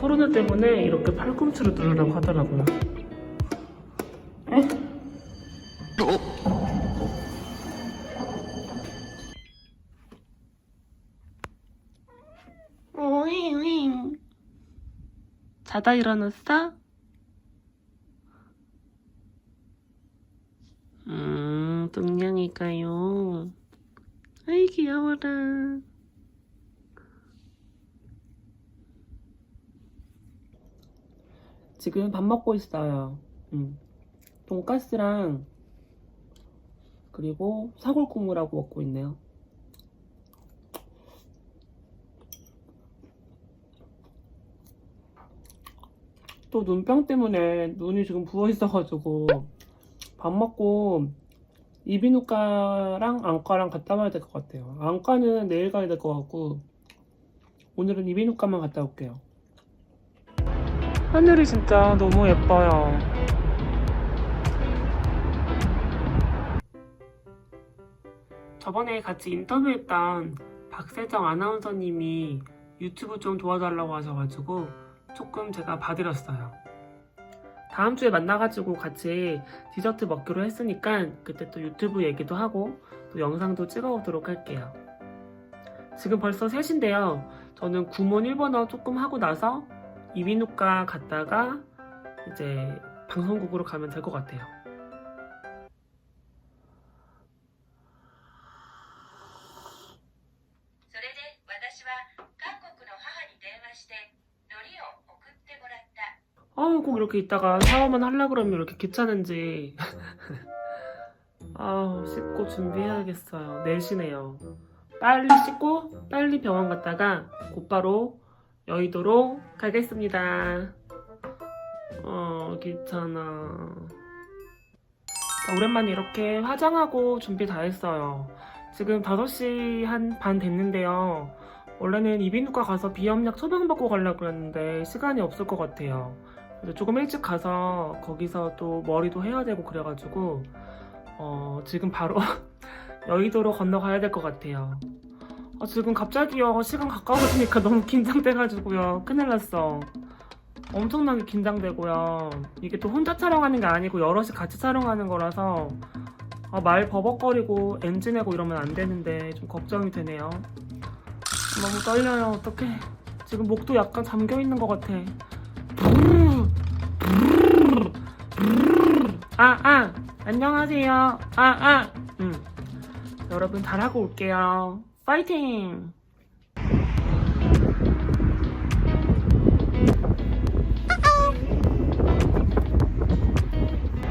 코로나 때문에 이렇게 팔꿈치로 누르라고 하더라고요. 에? 오잉 자다 일어났어? 음, 뚱냥이가요. 아이, 귀여워라. 지금 밥 먹고 있어요. 음. 돈가스랑 그리고 사골국물하고 먹고 있네요. 또 눈병 때문에 눈이 지금 부어 있어가지고 밥 먹고 이비인후과랑 안과랑 갔다 와야 될 것 같아요. 안과는 내일 가야 될 것 같고 오늘은 이비인후과만 갔다 올게요. 하늘이 진짜 너무 예뻐요. 저번에 같이 인터뷰했던 박세정 아나운서님이 유튜브 좀 도와달라고 하셔가지고 조금 제가 봐드렸어요. 다음 주에 만나가지고 같이 디저트 먹기로 했으니까 그때 또 유튜브 얘기도 하고 또 영상도 찍어오도록 할게요. 지금 벌써 3시인데요. 저는 구몬 1번어 조금 하고 나서 이비인후과 갔다가 이제 방송국으로 가면 될 것 같아요. 아우 꼭 이렇게 있다가 사업만 하려 그러면 이렇게 귀찮은지. 아우 씻고 준비해야겠어요. 내시네요. 빨리 씻고 빨리 병원 갔다가 곧바로 여의도로 가겠습니다. 어 귀찮아. 자, 오랜만에 이렇게 화장하고 준비 다 했어요. 지금 5시 한 반 됐는데요. 원래는 이비인후과 가서 비염약 처방받고 가려고 그랬는데 시간이 없을 것 같아요. 그래서 조금 일찍 가서 거기서 또 머리도 해야 되고 그래가지고 어, 지금 바로 여의도로 건너가야 될 것 같아요. 아, 지금 갑자기요 시간 가까워지니까 너무 긴장돼가지고요 큰일 났어. 엄청나게 긴장되고요. 이게 또 혼자 촬영하는 게 아니고 여럿이 같이 촬영하는 거라서 아, 말 버벅거리고 엔진 내고 이러면 안 되는데 좀 걱정이 되네요. 너무 떨려요. 어떡해. 지금 목도 약간 잠겨 있는 것 같아. 아, 아, 안녕하세요. 아, 아, 음. 여러분, 잘하고 올게요. 파이팅!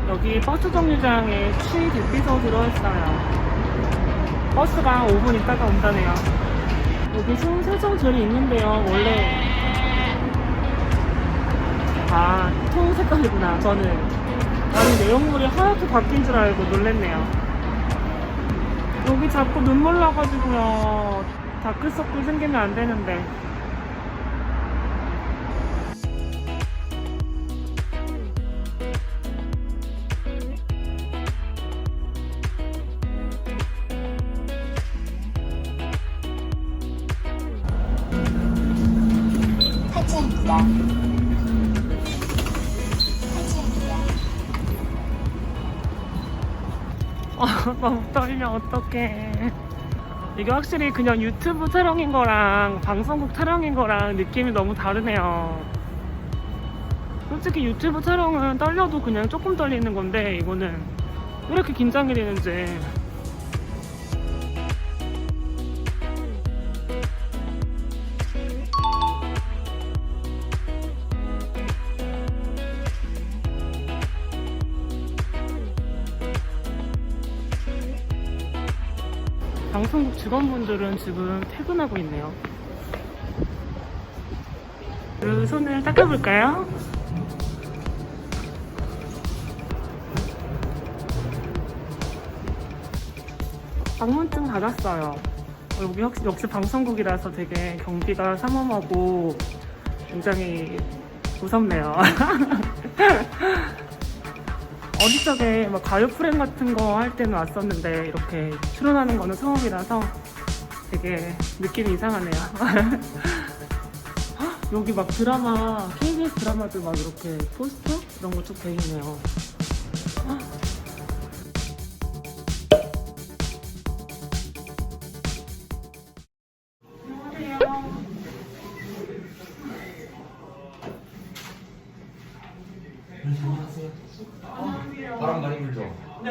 여기 버스 정류장에 취 대피소 들어왔어요. 버스가 5분 있다가 온다네요. 여기 지금 세정절이 있는데요. 원래 아, 통 색깔이구나. 저는 아니 내용물이 하얗게 바뀐 줄 알고 놀랬네요. 여기 자꾸 눈물 나가지고요. 다크서클 생기면 안 되는데. 화차입니다. 너무 떨려, 어떡해. 이게 확실히 그냥 유튜브 촬영인 거랑 방송국 촬영인 거랑 느낌이 너무 다르네요. 솔직히 유튜브 촬영은 떨려도 그냥 조금 떨리는 건데, 이거는 왜 이렇게 긴장이 되는지. 방송국 직원분들은 지금 퇴근하고 있네요. 그 손을 닦아볼까요? 방문증 받았어요. 어, 여기 역시, 역시 방송국이라서 되게 경비가 삼엄하고 굉장히 무섭네요. 어릴 적에 막 가요 프레임 같은 거 할 때는 왔었는데 이렇게 출연하는 거는 처음이라서 되게 느낌이 이상하네요. 헉, 여기 막 드라마, KBS 드라마들 막 이렇게 포스터? 이런 거쭉 되있네요. 안녕하세요.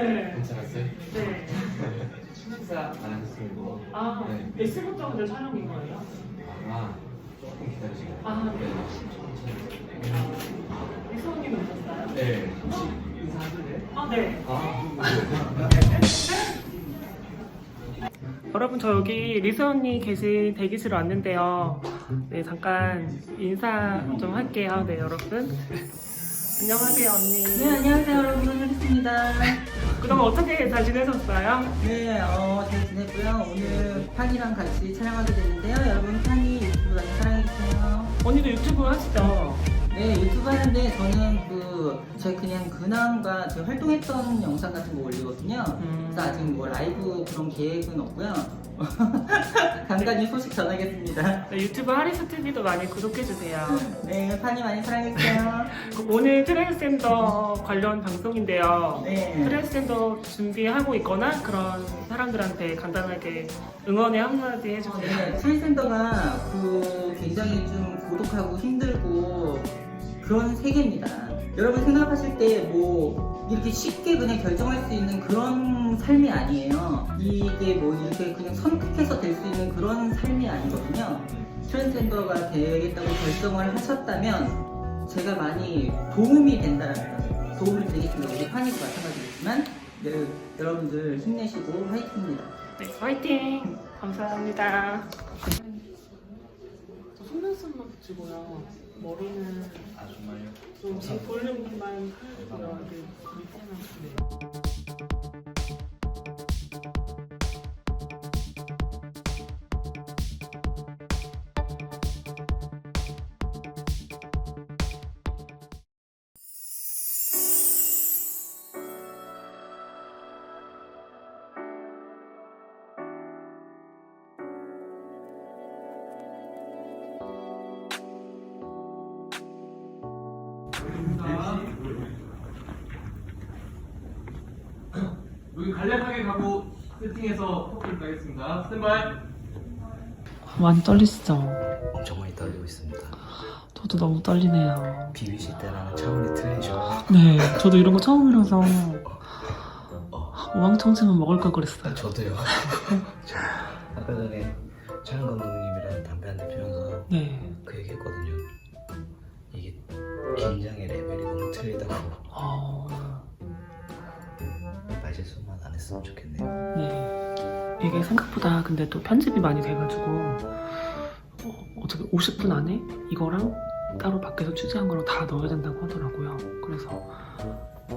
네. 괜찮았어요? 네. 식사 안 하셨어요? 아, 네. 몇 시부터 근데 촬영인 거예요? 아, 조금 기다리시고. 아, 네. 이수호님 오셨어요? 네. 인사하실래요? 아, 네. 아, 여러분 저 여기 리스 언니 계신 대기실로 왔는데요. 네 잠깐 인사 좀 할게요. 네 여러분. 안녕하세요 언니. 네, 안녕하세요, 여러분. 하겠습니다. 그럼 어떻게 잘 지내셨어요? 네, 어, 잘 지냈고요. 오늘 판이랑 같이 촬영하게 됐는데요. 여러분, 판이 유튜브 많이 사랑해주세요. 언니도 유튜브 하시죠? 네, 유튜브 하는데 저는 그, 제 그냥 근황과 제 활동했던 영상 같은 거 올리거든요. 음. 그래서 아직 뭐 라이브 그런 계획은 없고요. 간간히 소식 전하겠습니다. 네, 유튜브 하리스 TV도 많이 구독해 주세요. 네, 판이 많이 사랑해주세요. 오늘 트랜스젠더 관련 방송인데요. 네. 트랜스젠더 준비하고 있거나 그런 사람들한테 간단하게 응원의 한마디 해주세요. 네, 트랜스젠더가 그 굉장히 좀 고독하고 힘들고 그런 세계입니다. 여러분 생각하실 때 뭐 이렇게 쉽게 그냥 결정할 수 있는 그런 삶이 아니에요. 이게 뭐 이렇게 그냥 선택해서 될 수 있는 그런 삶이 아니거든요. 트랜스젠더가 되겠다고 결정을 하셨다면 제가 많이 도움이 된다라는 거 도움이 되겠습니다. 우리 판이도 마찬가지겠지만 네, 여러분들 힘내시고 화이팅입니다. 네, 화이팅! 감사합니다. 저 속눈썹만 붙이고요. 머리는 아, 정말요? 좀 볼륨만 하고요. 네, 밑에만. 가고 세팅해서 포토를 따겠습니다. 스탠바이. 많이 떨리시죠? 엄청 많이 떨리고 있습니다. 저도 너무 떨리네요. BBC 때랑은 차원이 틀리죠. 네, 저도 이런 거 처음이라서 오왕청심은 먹을 걸 그랬어요. 저도요. 저 아까 전에 촬영 감독님이랑 담배 한 대 피면서 네. 그 얘기했거든요. 이게 긴장의 레벨이 너무 틀리다고 어, 말 실수만 안 했으면 좋겠네요. 네. 이게 생각보다 근데 또 편집이 많이 돼가지고 어, 어차피 50분 안에 이거랑 따로 밖에서 취재한 거랑 다 넣어야 된다고 하더라고요. 그래서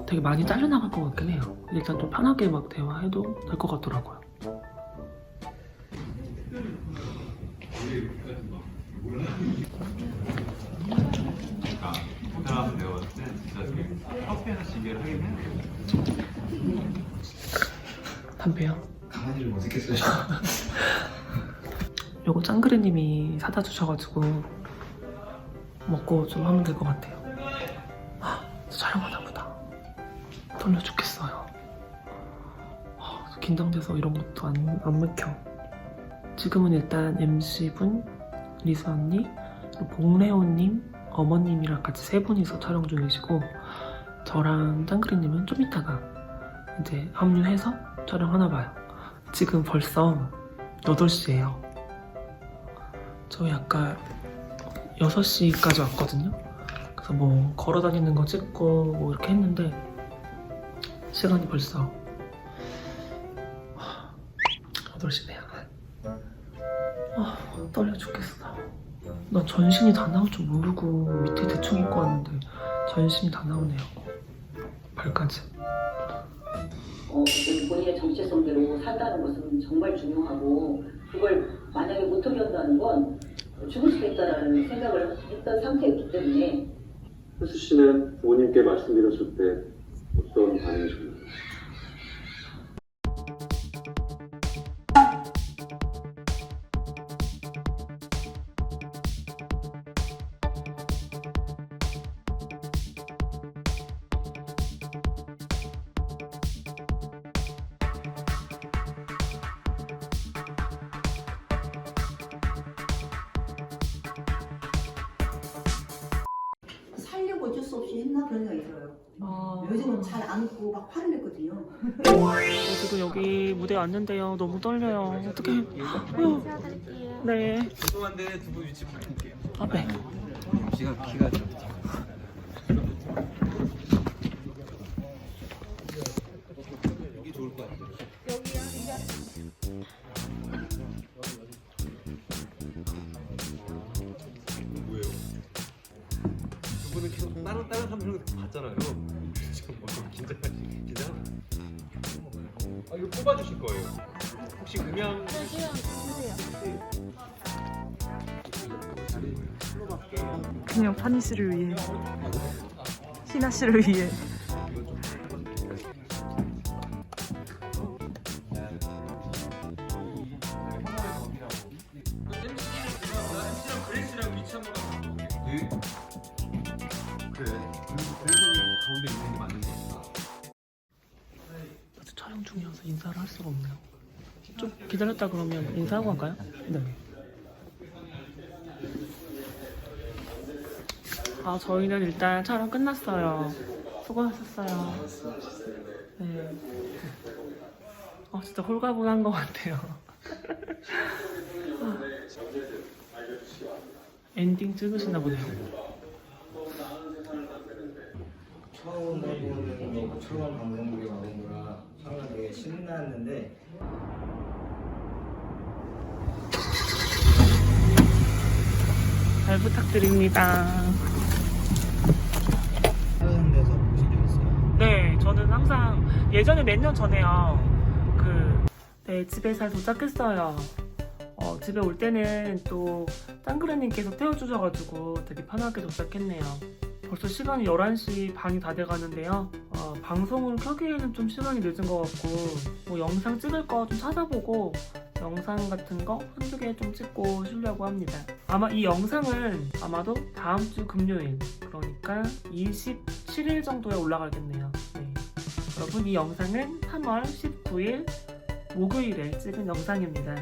되게 많이 잘려나갈 것 같긴 해요. 일단 좀 편하게 막 대화해도 될 것 같더라고요. 호텔 내가 봤을 때 진짜 커피 하나 시계를 하긴 해야 담배요? 가만히를 못 있겠어요. 요거 짱그레님이 사다 주셔가지고 먹고 좀 하면 될 것 같아요. 아, 촬영하나 보다. 떨려 죽겠어요. 아, 긴장돼서 이런 것도 안, 안 맥혀. 지금은 일단 MC분, 리스 언니, 봉래호님, 어머님이랑 같이 세 분이서 촬영 중이시고 저랑 짱그레님은 좀 이따가 이제 합류해서 촬영하나 봐요. 지금 벌써 8시예요. 저희 아까 6시까지 왔거든요. 그래서 뭐 걸어 다니는 거 찍고 뭐 이렇게 했는데 시간이 벌써 8시네요. 아, 떨려 죽겠어. 나 전신이 다 나올 줄 모르고 밑에 대충 입고 왔는데 전신이 다 나오네요. 발까지. 어, 그 본인의 정체성대로 산다는 것은 정말 중요하고 그걸 만약에 못 견딘다는 건 죽을 수도 있다는 생각을 했던 상태였기 때문에 혜수 씨는 부모님께 말씀드렸을 때 어떤 반응이셨나요? 수 없이 했나 그런 생각이 들어요. 아, 요즘은 잘 안고 막 화를 냈거든요. 저 지금 여기 무대 왔는데요. 너무 떨려요. 어떻게? 네. 죄송한데 두 분 위치 바꿀게요. 아, 네. 기가 기가 좀 봤잖아요. 지금 뭐 긴장하시 긴장? 아 이거 뽑아 주실 거예요. 혹시 음향 그냥 파니 씨를 위해 희나 씨를 위해 좀 기다렸다 그러면 인사하고 갈까요? 네. 아, 저희는 일단 촬영 끝났어요. 수고하셨어요. 네. 아, 진짜 홀가분한 것 같아요. 아. 엔딩 찍으시나 보네요. 처음 방송국에 와본 거라 상당히 되게 신났는데 잘 부탁드립니다. 다른 데서 보신 적 있어요? 네, 저는 항상 예전에 몇 년 전에요. 그, 네, 집에 잘 도착했어요. 어, 집에 올 때는 또 짱그레님께서 태워주셔가지고 되게 편하게 도착했네요. 벌써 시간이 11시 반이 다 돼가는데요. 어, 방송을 켜기에는 좀 시간이 늦은 것 같고, 뭐 영상 찍을 거 좀 찾아보고, 영상 같은 거 한두 개 좀 찍고 쉬려고 합니다. 아마 이 영상은 아마도 다음 주 금요일, 그러니까 27일 정도에 올라가겠네요. 네. 여러분, 이 영상은 3월 19일 목요일에 찍은 영상입니다.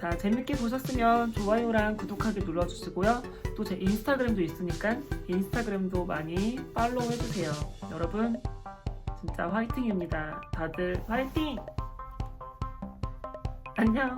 자, 재밌게 보셨으면 좋아요랑 구독하기 눌러주시고요. 또 제 인스타그램도 있으니까 인스타그램도 많이 팔로우 해주세요. 여러분, 진짜 화이팅입니다. 다들 화이팅! 안녕!